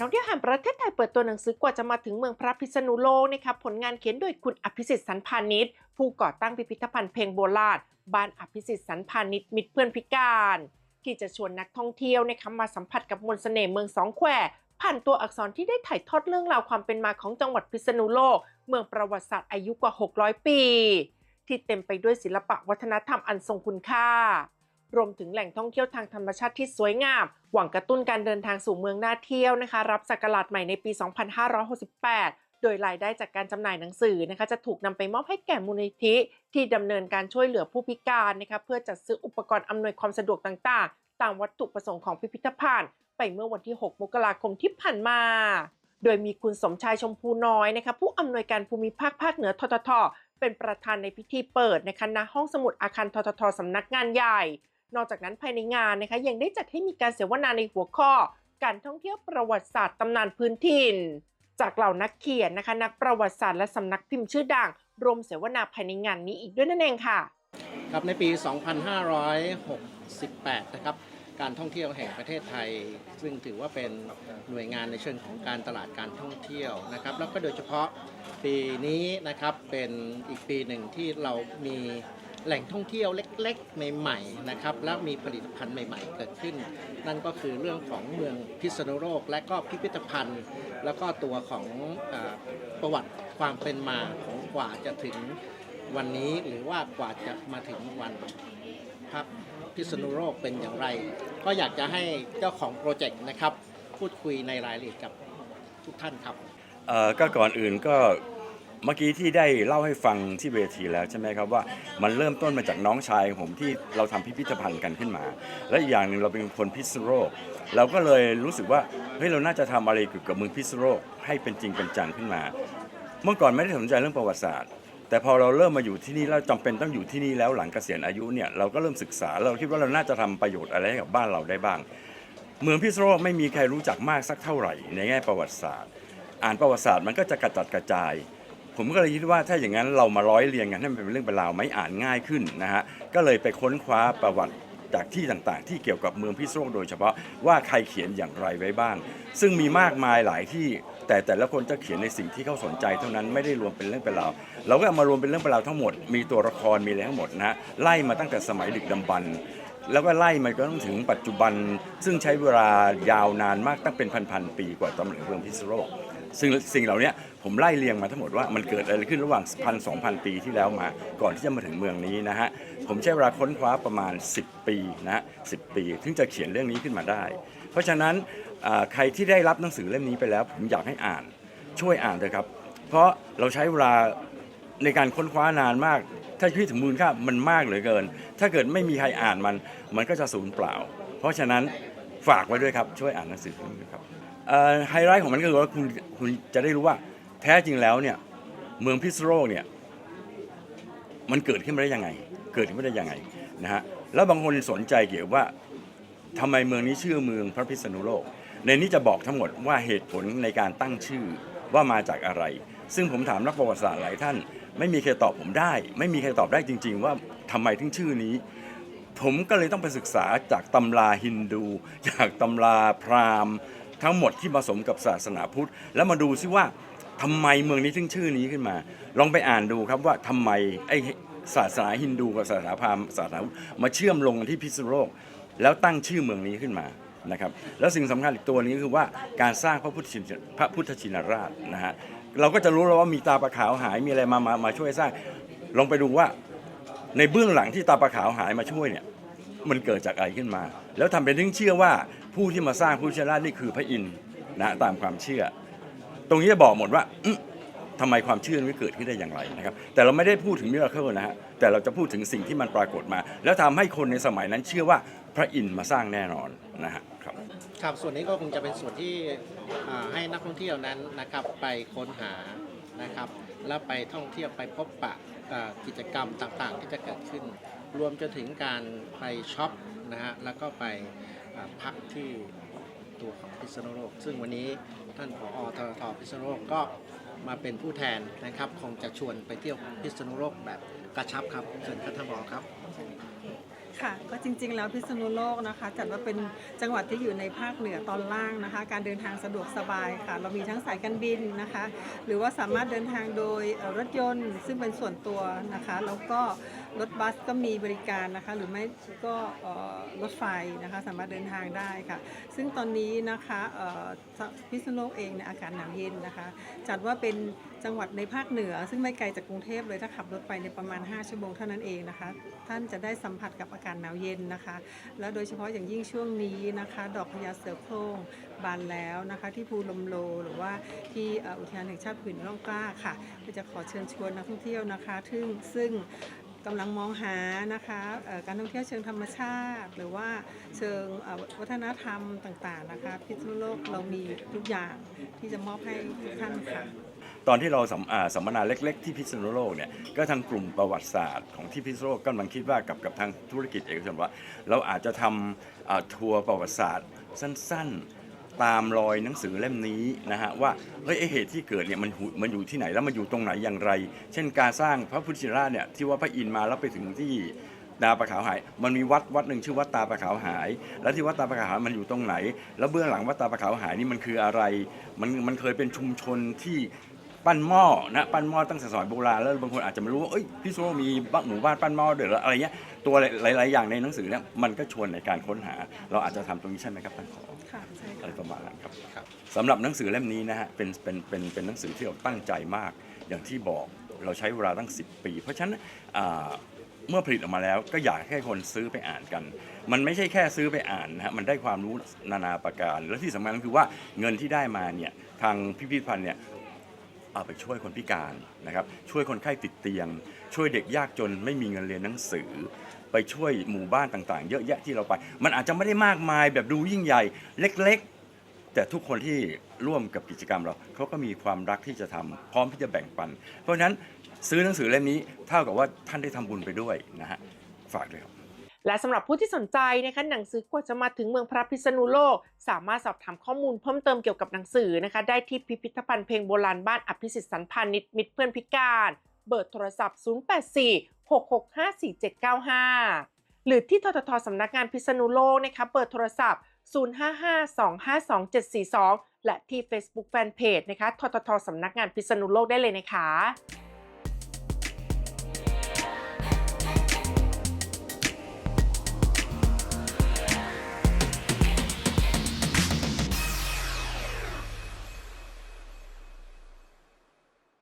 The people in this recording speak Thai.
ท่องเที่ยวแห่งประเทศไทยเปิดตัวหนังสือกว่าจะมาถึงเมืองพระพิษณุโลกนะครับผลงานเขียนโดยคุณอภิสิทธิ์สันพานิชผู้ก่อตั้งพิพิธภัณฑ์เพลงโบราณบ้านอภิสิทธิ์สันพานิชมิตรเพื่อนพิการ ที่จะชวนนักท่องเที่ยวนะครับมาสัมผัสกับมนต์เสน่ห์เมืองสองแควผ่านตัวอักษรที่ได้ถ่ายทอดเรื่องราวความเป็นมาของจังหวัดพิษณุโลก เมืองประวัติศาสตร์อายุกว่า 600 ปี ที่เต็มไปด้วยศิลปะวัฒนธรรมอันทรงคุณค่า รวมถึงแหล่งท่องเที่ยวทางธรรมชาติที่สวยงาม หวังกระตุ้นการเดินทางสู่เมืองน่าเที่ยวนะคะ รับสักราชใหม่ในปี 2568โดยรายได้จากการจำหน่ายหนังสือนะคะจะถูกนำไปมอบให้แก่มูลนิธิ ที่ดำเนินการช่วยเหลือผู้พิการนะคะเพื่อจัดซื้ออุปกรณ์อำนวยความสะดวกต่างๆ ตามวัตถุประสงค์ของพิพิธภัณฑ์ ไปเมื่อวันที่ 6 มกราคมที่ผ่านมา โดยมีคุณสมชายชมพูน้อยนะคะผู้อำนวยการภูมิภาคภาคเหนือททท เป็นประธานในพิธีเปิดนะคะณห้องสมุดอาคารทททสำนักงานใหญ่ นอกจากนั้นภายในงานนะคะยังได้จัดให้มีการเสวนาในหัวข้อ การท่องเที่ยวประวัติศาสตร์ตำนานพื้นถิ่น จากเหล่านักเขียนนะคะ นักประวัติศาสตร์และสำนักพิมพ์ชื่อดังรวมเสวนาภายในงานนี้อีกด้วยนั่นเองค่ะ ครับในปี 2568 นะครับการท่องเที่ยวแห่งประเทศไทย ซึ่งถือว่าเป็นหน่วยงานในเชิงของการตลาดการท่องเที่ยวนะครับ แล้วก็โดยเฉพาะปีนี้นะครับเป็นอีกปีหนึ่งที่เรามี แหล่งท่องเที่ยวเล็กๆ ใหม่ๆนะครับแล้วมีผลิตภัณฑ์ใหม่ๆ เกิดขึ้น นั่นก็คือเรื่องของเมืองพิษณุโลกและก็พิพิธภัณฑ์ แล้วก็ตัวของอประวัติความเป็นมาของกว่าจะถึงวันนี้หรือว่ากว่าจะมาถึงวันพักพิษณุโลกเป็นอย่างไร ก็อยากจะให้เจ้าของโปรเจกต์นะครับ พูดคุยในรายละเอียดกับทุกท่านครับก็ก่อนอื่นก็ เมื่อกี้ที่ได้เล่าให้ฟังที่เวทีแล้วใช่ไหมครับว่ามันเริ่มต้นมาจากน้องชายของผมที่เราทำพิพิธภัณฑ์กันขึ้นมา และอีกอย่างหนึ่งเราเป็นคนพิษณุโลกเราก็เลยรู้สึกว่าเฮ้ยเราน่าจะทำอะไรเกี่ยวกับเมืองพิษณุโลกให้เป็นจริงเป็นจังขึ้นมา เมื่อก่อนไม่ได้สนใจเรื่องประวัติศาสตร์แต่พอเราเริ่มมาอยู่ที่นี่แล้วจำเป็นต้องอยู่ที่นี่แล้วหลังเกษียณอายุเนี่ยเราก็เริ่มศึกษาเราคิดว่าเราน่าจะทำประโยชน์อะไรให้กับบ้านเราได้บ้าง เมืองพิษณุโลกไม่มีใครรู้จักมากสักเท่าไหร่ ในแง่ประวัติศาสตร์ อ่านประวัติศาสตร์มันก็จะกระจัดกระจาย ผมก็เลยคิดว่าถ้าอย่างนั้นเรามาร้อยเรียงกันให้มันเป็นเรื่องเป็นราวไหม่อ่านง่ายขึ้นนะฮะก็เลยไปค้นคว้าประวัติจากที่ต่างๆ ที่เกี่ยวกับเมืองพิษณุโลกโดยเฉพาะว่าใครเขียนอย่างไรไว้บ้าง ซึ่งมีมากมายหลายที่ แต่แต่ละคนจะเขียนในสิ่งที่เขาสนใจเท่านั้นไม่ได้รวมเป็นเรื่องเป็นราวเราก็เอามารวมเป็นเรื่องเป็นราวทั้งหมดมีตัวละครมีอะไรทั้งหมดนะฮะไล่มาตั้งแต่สมัยดึกดำบรรพ์แล้วก็ไล่มันก็ต้องถึงปัจจุบัน ซึ่งใช้เวลายาวนานมากตั้งเป็นพันๆปีกว่าตำแหน่งเมืองพิษณุโลก ซึ่งสิ่งเหล่านี้ผมไล่เรียงมาทั้งหมดว่ามันเกิดอะไรขึ้นระหว่างพันสองพันปีที่แล้วมา ก่อนที่จะมาถึงเมืองนี้นะฮะผมใช้เวลาค้นคว้าประมาณ 10 ปีนะฮะสิปีถึงจะเขียนเรื่องนี้ขึ้นมาได้ เพราะฉะนั้นใครที่ได้รับหนังสือเล่มนี้ไปแล้ว ผมอยากให้อ่านช่วยอ่านเถอะครับ เพราะเราใช้เวลาในการค้นคว้านานมาก ถ้าคิดถึงมูลค่ามันมากเหลือเกิน ถ้าเกิดไม่มีใครอ่านมัน มันก็จะสูญเปล่า เพราะฉะนั้นฝากไว้ด้วยครับช่วยอ่านหนังสือเล่มนี้ครับ ไฮไลท์ของมันก็คือว่าคุณคุณจะได้รู้ว่าแท้จริงแล้วเนี่ยเมืองพิษโลกเนี่ยมันเกิดขึ้นมาได้ยังไง เกิดขึ้นมาได้ยังไงนะฮะแล้วบางคนสนใจเกี่ยวกับว่าทำไมเมืองนี้ชื่อเมืองพระพิษณุโลก ในนี้จะบอกทั้งหมดว่าเหตุผลในการตั้งชื่อว่ามาจากอะไร ซึ่งผมถามนักประวัติศาสตร์หลายท่าน ไม่มีใครตอบผมได้ ไม่มีใครตอบได้จริง ๆ ว่าทำไมถึงชื่อนี้ ผมก็เลยต้องไปศึกษาจากตำราฮินดู จากตำราพราหมณ์ ทั้งหมดที่ผสมกับศาสนาพุทธ แล้วมาดูซิว่าทำไมเมืองนี้ถึงชื่อนี้ขึ้นมา ลองไปอ่านดูครับว่าทำไมไอ้ศาสนาฮินดูกับศาสนาพราหมณ์ศาสนาพุทธมาเชื่อมลงกันที่พิษณุโลก แล้วตั้งชื่อเมืองนี้ขึ้นมานะครับ แล้วสิ่งสำคัญอีกตัวนี้ก็คือว่าการสร้างพระพุทธชินพระพุทธชินราชนะฮะเราก็จะรู้แล้วว่ามีตาปลาขาวหายมีอะไรมามามาช่วยสร้าง ลองไปดูว่าในเบื้องหลังที่ตาปลาขาวหายมาช่วยเนี่ยมันเกิดจากอะไรขึ้นมา แล้วทำเป็นถึงเชื่อว่า ผู้ที่มาสร้างพุทธชินราชนี่คือพระอินทร์นะตามความเชื่อ ตรงนี้จะบอกหมดว่าอื้อทำไมความเชื่อนี้เกิดขึ้นได้อย่างไรนะครับ แต่เราไม่ได้พูดถึงมิราเคิลนะฮะแต่เราจะพูดถึงสิ่งที่มันปรากฏมา แล้วทำให้คนในสมัยนั้นเชื่อว่าพระอินทร์มาสร้างแน่นอนนะฮะครับครับส่วนนี้ก็คงจะเป็นส่วนที่ให้นักท่องเที่ยวนั้นนะครับไปค้นหานะครับ แล้วไปท่องเที่ยวไปพบปะกิจกรรมต่างๆ ที่จะเกิดขึ้น รวมจนถึงการไปช็อปนะฮะแล้วก็ไป พักที่ตัวของพิษณุโลก ซึ่งวันนี้ท่านผอททพิษณุโลกก็มาเป็นผู้แทนนะครับ คงจะชวนไปเที่ยวพิษณุโลกแบบกระชับครับเชิญครัท่านผอครับ ค่ะก็จริง ๆ แล้วพิษณุโลกนะคะ จัดว่าเป็นจังหวัดที่อยู่ในภาคเหนือตอนล่างนะคะ การเดินทางสะดวกสบายค่ะ เรามีทั้งสายการบินนะคะ หรือว่าสามารถเดินทางโดยรถยนต์ ซึ่งเป็นส่วนตัวนะคะ แล้วก็รถบัสก็มีบริการนะคะ หรือไม่ก็รถไฟนะคะ สามารถเดินทางได้ค่ะ ซึ่งตอนนี้นะคะพิษณุโลกเองเนี่ยอากาศหนาวเย็นนะคะ จัดว่าเป็นจังหวัดในภาคเหนือ ซึ่งไม่ไกลจากกรุงเทพเลยถ้าขับรถไปในประมาณ 5 ชั่วโมงเท่านั้นเองนะคะ ท่านจะได้สัมผัสกับอากาศการหนาวเย็นนะคะ แล้วโดยเฉพาะอย่างยิ่งช่วงนี้นะคะ ดอกพญาเสือโคร่งบานแล้วนะคะที่ภูลมโลหรือว่าที่อุทยานแห่งชาติผืนร่องกล้าค่ะก็จะขอเชิญชวนนักท่องเที่ยวนะคะซึ่งซึ่งกำลังมองหานะคะการท่องเที่ยวเชิงธรรมชาติ หรือว่าเชิงวัฒนธรรมต่างๆนะคะ พิษณุโลกเรามีทุกอย่างที่จะมอบให้ทุกท่านค่ะ ตอนที่เราสัมสัมมนาเล็ก ๆ ที่พิษณุโลกเนี่ยก็ทางกลุ่มประวัติศาสตร์ของที่พิษณุโลกกำลังคิดว่ากับกับทางธุรกิจเอกชนว่าเราอาจจะทำอ่าทัวร์ประวัติศาสตร์สั้น ๆตามรอยหนังสือเล่มนี้นะฮะว่าเฮ้ยไอเหตุที่เกิดเนี่ยมันมันอยู่ที่ไหนแล้วมันอยู่ตรงไหนอย่างไร เช่นการสร้างพระพุทธชินราชเนี่ยที่ว่าพระอินทร์มาแล้วไปถึงที่ตาปลาขาวหาย มันมีวัดวัดหนึ่งชื่อวัดตาปลาขาวหาย แล้วที่วัดตาปลาขาวหายมันอยู่ตรงไหน แล้วเบื้องหลังวัดตาปลาขาวหายนี่มันคืออะไร มันมันเคยเป็นชุมชนที่ ปั้นหม้อนะปั้นหม้อตั้งแต่สมัยโบราณแล้วบางคนอาจจะไม่รู้ว่าเอ้ยพี่โซมีบ้านหมู่บ้านปั้นหม้อเดือดอะไรเงี้ยตัวหลายๆอย่างในหนังสือเนี่ยมันก็ชวนในการค้นหา เราอาจจะทำตรงนี้ใช่ไหมครับท่านผอค่ะใช่อะไรค่ะประมาณนั้นครับครับสำหรับหนังสือเล่มนี้นะฮะเป็นเป็นเป็นเป็นหนังสือที่เราตั้งใจมาก อย่างที่บอกเราใช้เวลาตั้ง 10 ปี เพราะฉะนั้นอ่าเมื่อผลิตออกมาแล้วก็อยากให้คนซื้อไปอ่านกัน มันไม่ใช่แค่ซื้อไปอ่านนะฮะมันได้ความรู้นานาประการ และที่สำคัญก็คือว่าเงินที่ได้มาเนี่ยทางพิพิธภัณฑ์เนี่ย เอาไปช่วยคนพิการนะครับ ช่วยคนไข้ติดเตียง ช่วยเด็กยากจนไม่มีเงินเรียนหนังสือ ไปช่วยหมู่บ้านต่างๆ เยอะแยะที่เราไป มันอาจจะไม่ได้มากมายแบบดูยิ่งใหญ่เล็กๆ แต่ทุกคนที่ร่วมกับกิจกรรมเราเขาก็มีความรักที่จะทำพร้อมที่จะแบ่งปัน เพราะฉะนั้นซื้อหนังสือเล่มนี้เท่ากับว่าท่านได้ทำบุญไปด้วยนะฮะฝากด้วยครับ และสำหรับผู้ที่สนใจนะคะหนังสือกว่าจะมาถึงเมืองพระพิษณุโลก สามารถสอบถามข้อมูลเพิ่มเติมเกี่ยวกับหนังสือนะคะได้ที่พิพิธภัณฑ์เพลงโบราณบ้านอภิสิทธิ์สันพานิชมิตรเพื่อนพิการเบอร์โทรศัพท์ 0846654795 หรือที่ทททสำนักงานพิษณุโลกนะคะเบอร์โทรศัพท์ 0552522742 และที่ Facebook Fanpage นะคะทททสำนักงานพิษณุโลกได้เลยนะคะ